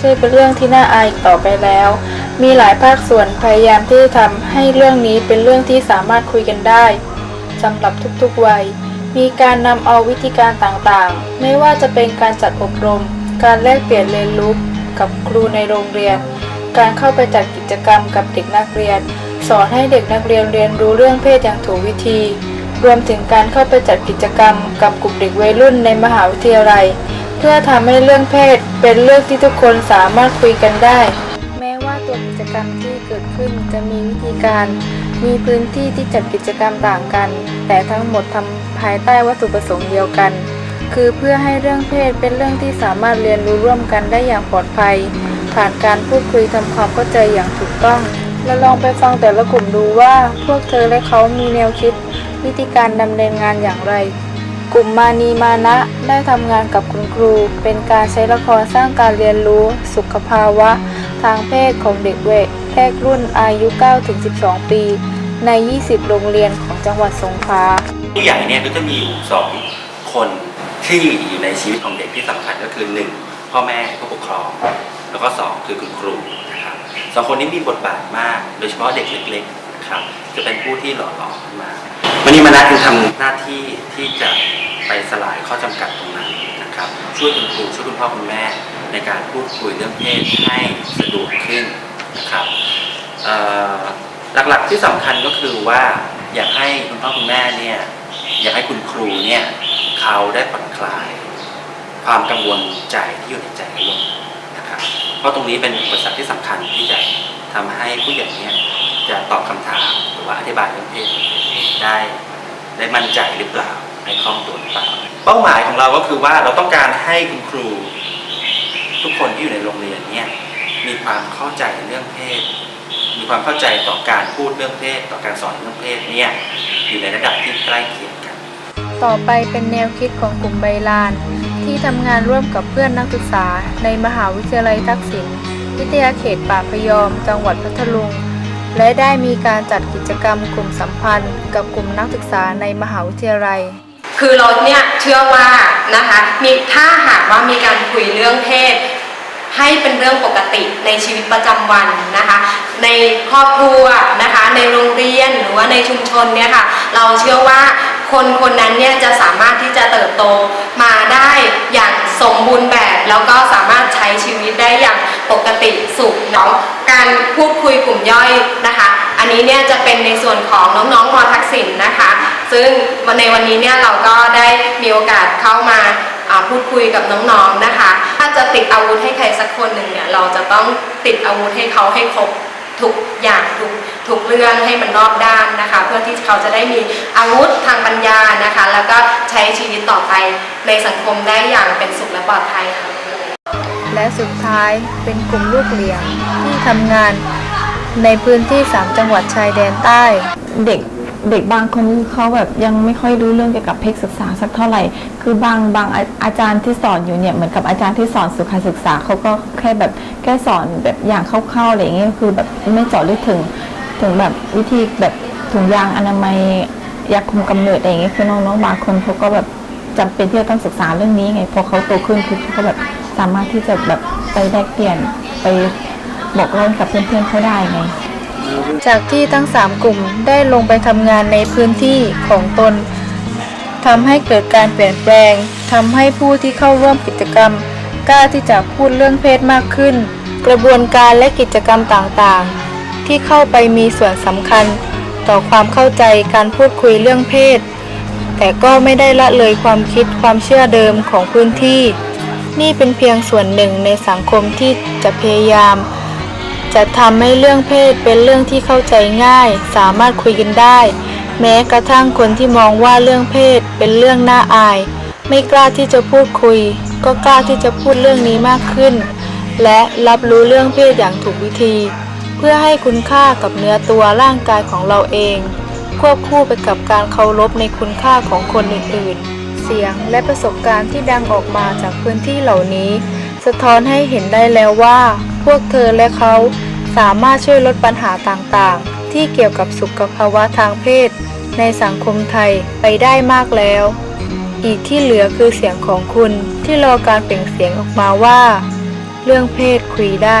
ใช่เป็นเรื่องที่น่าอายอีกต่อไปแล้ว มีหลายภาคส่วนพยายามที่จะทำให้เรื่องนี้เป็นเรื่องที่สามารถคุยกันได้สำหรับทุกๆวัย มีการนำเอาวิธีการต่างๆ ไม่ว่าจะเป็นการจัดอบรม การแลกเปลี่ยนเรียนรู้กับครูในโรงเรียน การเข้าไปจัดกิจกรรมกับเด็กนักเรียน สอนให้เด็กนักเรียนเรียนรู้เรื่องเพศอย่างถูกวิธี รวมถึงการเข้าไปจัดกิจกรรมกับกลุ่มเด็กวัยรุ่นในมหาวิทยาลัย เพื่อทำให้เรื่องเพศเป็นเรื่องที่ทุกคนสามารถคุยกันได้ แม้ว่าตัวกิจกรรมที่เกิดขึ้นจะมีวิธีการ มีพื้นที่ที่จัดกิจกรรมต่างกัน แต่ทั้งหมดทำภายใต้วัตถุประสงค์เดียวกัน คือเพื่อให้เรื่องเพศเป็นเรื่องที่สามารถเรียนรู้ร่วมกันได้อย่างปลอดภัย ผ่านการพูดคุยทำความเข้าใจอย่างถูกต้องและลองไปฟังแต่ละกลุ่มดูว่าพวกเธอและเขามีแนวคิด วิธีการดำเนินงานอย่างไร กลุ่มมานีมานะได้ทำงานกับคุณครู เป็นการใช้ละครสร้างการเรียนรู้สุขภาวะ ทางเพศของเด็กเวกแรกรุ่นอายุ 9-12 ปี ใน 20 โรงเรียนของจังหวัดสงขลาผู้ใหญ่เนี่ยก็จะมีอยู่สองคนที่อยู่ในชีวิตของเด็กที่สำคัญก็คือหนึ่งพ่อแม่ผู้ปกครอง แล้วก็สองคือคุณครูนะครับสองคนนี้มีบทบาทมาก โดยเฉพาะเด็กเล็กๆนะครับจะเป็นผู้ที่หล่อหลอมขึ้นมาวันนี้มานะจึงทำหน้าที่ที่จะ ไปสลายข้อจำกัดตรงนั้นนะครับ ช่วยคุณครูช่วยคุณพ่อคุณแม่ในการพูดคุยเรื่องเพศให้สะดวกขึ้นนะครับหลักๆที่สำคัญก็คือว่าอยากให้คุณพ่อคุณแม่เนี่ยอยากให้คุณครูเนี่ยเขาได้ผ่อนคลาย ความกังวลใจที่อยู่ในใจเขาลงนะครับ เพราะตรงนี้เป็นอุปสรรคที่สำคัญที่จะทำให้ผู้ใหญ่เนี่ยจะตอบคำถามหรือว่าอธิบายเรื่องเพศได้ได้มั่นใจหรือเปล่า ให้คล่องตัวหรือเปล่าเป้าหมายของเราก็คือว่าเราต้องการให้คุณครู ทุกคนที่อยู่ในโรงเรียนเนี่ยมีความเข้าใจเรื่องเพศ มีความเข้าใจต่อการพูดเรื่องเพศ ต่อการสอนเรื่องเพศเนี่ยอยู่ในระดับที่ใกล้เคียงกัน ต่อไปเป็นแนวคิดของกลุ่มใบลาน ที่ทำงานร่วมกับเพื่อนนักศึกษา ในมหาวิทยาลัยทักษิณวิทยาเขตป่าพยอม จังหวัดพัทลุงและได้มีการจัดกิจกรรมกลุ่มสัมพันธ์ กับกลุ่มนักศึกษาในมหาวิทยาลัย คือเราเนี่ยเชื่อว่านะคะมีถ้าหากว่ามีการคุยเรื่องเพศให้เป็นเรื่องปกติในชีวิตประจำวันนะคะ ในครอบครัวนะคะ ในโรงเรียนหรือว่าในชุมชนเนี่ยค่ะ เราเชื่อว่าคนคนนั้นเนี่ยจะสามารถที่จะเติบโตมาได้อย่างสมบูรณ์แบบ แล้วก็สามารถใช้ชีวิตได้อย่างปกติสุขเนาะการพูดคุยกลุ่มย่อยนะคะ อันนี้เนี่ยจะเป็นในส่วนของน้องๆมทักษิณนะคะ ซึ่งวันในวันนี้เนี่ยเราก็ได้มีโอกาสเข้ามาอ่าพูดคุยกับน้องๆนะคะ ถ้าจะติดอาวุธให้ใครสักคนหนึ่งเนี่ยเราจะต้องติดอาวุธให้เขาให้ครบทุกอย่างทุกทุกเรื่องให้มันรอบด้านนะคะ เพื่อที่เขาจะได้มีอาวุธทางปัญญานะคะ แล้วก็ใช้ชีวิตต่อไปในสังคมได้อย่างเป็นสุขและปลอดภัยค่ะและสุดท้ายเป็นกลุ่มลูกเหลียงที่ทำงานในพื้นที่ 3 จังหวัดชายแดนใต้ เด็ก เด็กบางคนเขาแบบยังไม่ค่อยรู้เรื่องเกี่ยวกับเพศศึกษาสักเท่าไหร่ คือบางบางอาอาจารย์ที่สอนอยู่เนี่ยเหมือนกับอาจารย์ที่สอนสุขศึกษาเขาก็แค่แบบแค่สอนแบบอย่างคร่าวๆอะไรอย่างเงี้ยคือแบบไม่เจาะลึกถึงถึงแบบวิธีแบบถุงยางอนามัยยาคุมกำเนิดอะไรอย่างเงี้ยคือน้องๆบางคนเขาก็แบบจำเป็นที่จะต้องศึกษาเรื่องนี้ไงพอเขาโตขึ้นคือเขาก็แบบสามารถที่จะแบบไปแลกเปลี่ยนไปบอกเล่ากับเพื่อนๆเขาได้ไง จากที่ทั้ง 3 กลุ่มได้ลงไปทำงานในพื้นที่ของตนทำให้เกิดการเปลี่ยนแปลงทำให้ผู้ที่เข้าร่วมกิจกรรม กล้าที่จะพูดเรื่องเพศมากขึ้น กระบวนการและกิจกรรมต่างๆ ที่เข้าไปมีส่วนสำคัญ ต่อความเข้าใจการพูดคุยเรื่องเพศ แต่ก็ไม่ได้ละเลยความคิดความเชื่อเดิมของพื้นที่ นี่เป็นเพียงส่วนหนึ่งในสังคมที่จะพยายาม จะทำให้เรื่องเพศเป็นเรื่องที่เข้าใจง่าย สามารถคุยกันได้ แม้กระทั่งคนที่มองว่าเรื่องเพศเป็นเรื่องน่าอาย ไม่กล้าที่จะพูดคุย ก็กล้าที่จะพูดเรื่องนี้มากขึ้น และรับรู้เรื่องเพศอย่างถูกวิธี เพื่อให้คุณค่ากับเนื้อตัวร่างกายของเราเอง ควบคู่ไปกับการเคารพในคุณค่าของคนอื่นๆ เสียงและประสบการณ์ที่ดังออกมาจากพื้นที่เหล่านี้ สะท้อนให้เห็นได้แล้วว่า พวกเธอและเขาสามารถช่วยลดปัญหาต่างๆ ที่เกี่ยวกับสุขภาวะทางเพศ ในสังคมไทยไปได้มากแล้ว อีกที่เหลือคือเสียงของคุณที่รอการเปล่งเสียงออกมาว่า เรื่องเพศคุยได้